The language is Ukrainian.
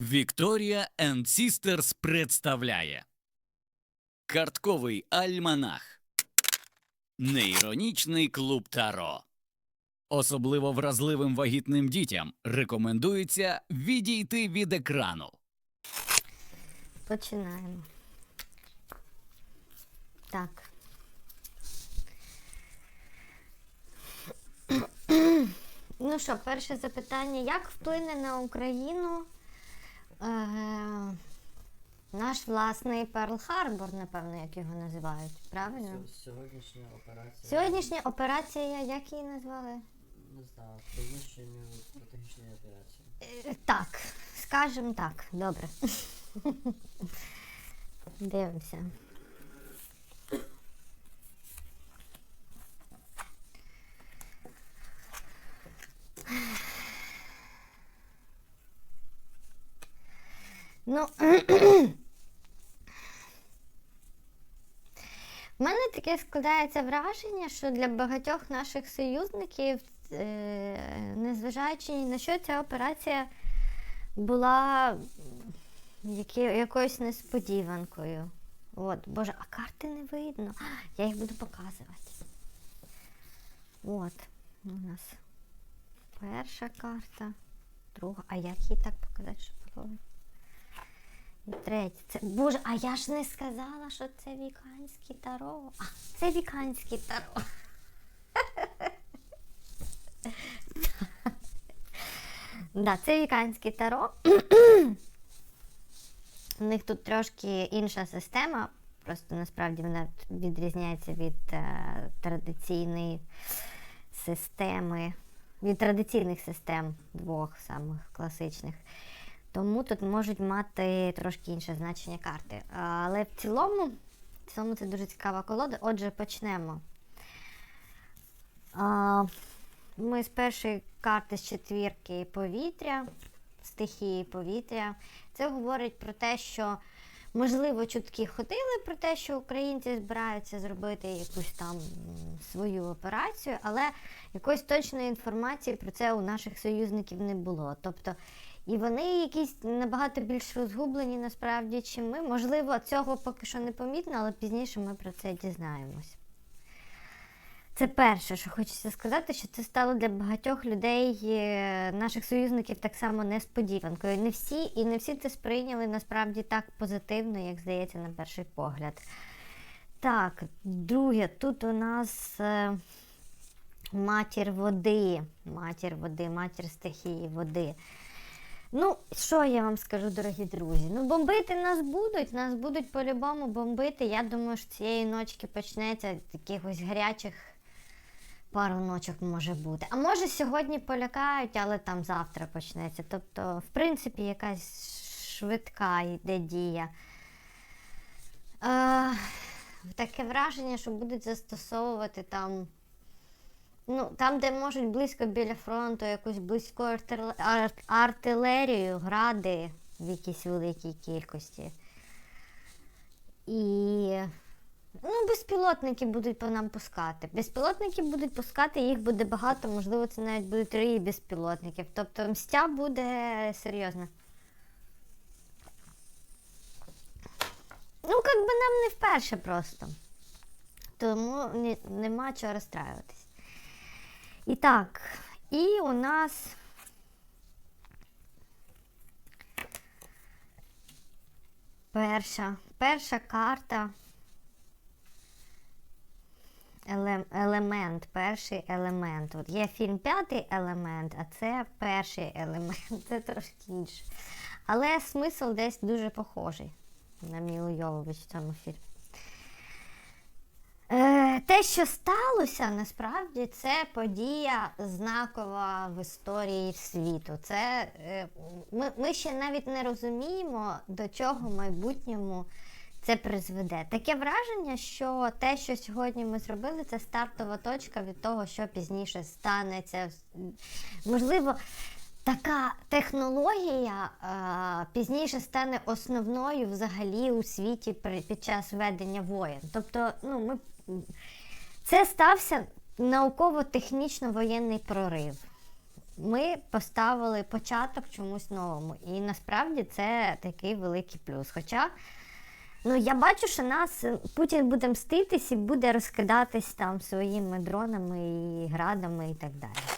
Вікторія and Sisters представляє Картковий альманах Неіронічний клуб Таро. Особливо вразливим вагітним дітям рекомендується відійти від екрану. Починаємо. Так. Ну що, перше запитання. Як вплине на Україну е, наш власний Перл Харбор, напевно, як його називають, правильно? Сьо- Сьогоднішня операція. Сьогоднішня операція, як її назвали? Не знаю, приміщення стратегічної операції. Е, Так, скажемо так, добре. Дивимося. Ну, в мене таке складається враження, що для багатьох наших союзників, е, незважаючи ні на що, ця операція була якоюсь несподіванкою. От, Боже, а карти не видно. Я їх буду показувати. От, у нас перша карта, друга. А як її так показати, щоб було? І третя. Це, Боже, а я ж не сказала, що це віканське таро. А, це віканське таро. Да, це віканське таро. У них тут трошки інша система, просто насправді вона відрізняється від е, традиційної системи, від традиційних систем двох самих класичних. Тому тут можуть мати трошки інше значення карти. Але в цілому, в цілому це дуже цікава колода. Отже, почнемо. Ми з першої карти з четвірки повітря, стихії повітря. Це говорить про те, що можливо чутки ходили про те, що українці збираються зробити якусь там свою операцію, але якоїсь точної інформації про це у наших союзників не було. Тобто, і вони якісь набагато більш розгублені насправді, чим ми. Можливо, цього поки що не помітно, але пізніше ми про це дізнаємось. Це перше, що хочеться сказати, що це стало для багатьох людей, е, наших союзників, так само несподіванкою. Не всі і не всі це сприйняли насправді так позитивно, як здається, на перший погляд. Так, друге, тут у нас е, матір води, матір води, матір стихії води. Ну, що я вам скажу, дорогі друзі? Ну, бомбити нас будуть, нас будуть по-любому бомбити. Я думаю, що цієї ночки почнеться якихось гарячих пару ночок може бути. А може сьогодні полякають, але там завтра почнеться. Тобто, в принципі, якась швидка йде дія. Е, таке враження, що будуть застосовувати там. Ну, там, де можуть близько біля фронту, якусь близьку артиле- ар- артилерію, гради в якійсь великій кількості. І ну, безпілотники будуть по нам пускати. Безпілотники будуть пускати, їх буде багато, можливо, це навіть будуть три безпілотників. Тобто мстя буде серйозна. Ну, як би нам не вперше просто. Тому ні- нема чого розстраюватись. І так, і у нас перша, перша карта. Елем, елемент, перший елемент. От є фільм П'ятий елемент, а це перший елемент. Це трошки інше. Але смисл десь дуже похожий на Мілу Йовович в цьому фільмі. Е, те, що сталося, насправді це подія знакова в історії світу. Це, е, ми, ми ще навіть не розуміємо, до чого в майбутньому це призведе. Таке враження, що те, що сьогодні ми зробили, це стартова точка від того, що пізніше станеться. Можливо, така технологія е, пізніше стане основною взагалі у світі при, під час ведення воєн. Тобто, ну, ми, це стався науково-технічно воєнний прорив. ми поставили початок чомусь новому. І насправді це такий великий плюс. Хоча ну, я бачу, що нас е, Путін буде мститись і буде розкидатись там своїми дронами і градами і так далі.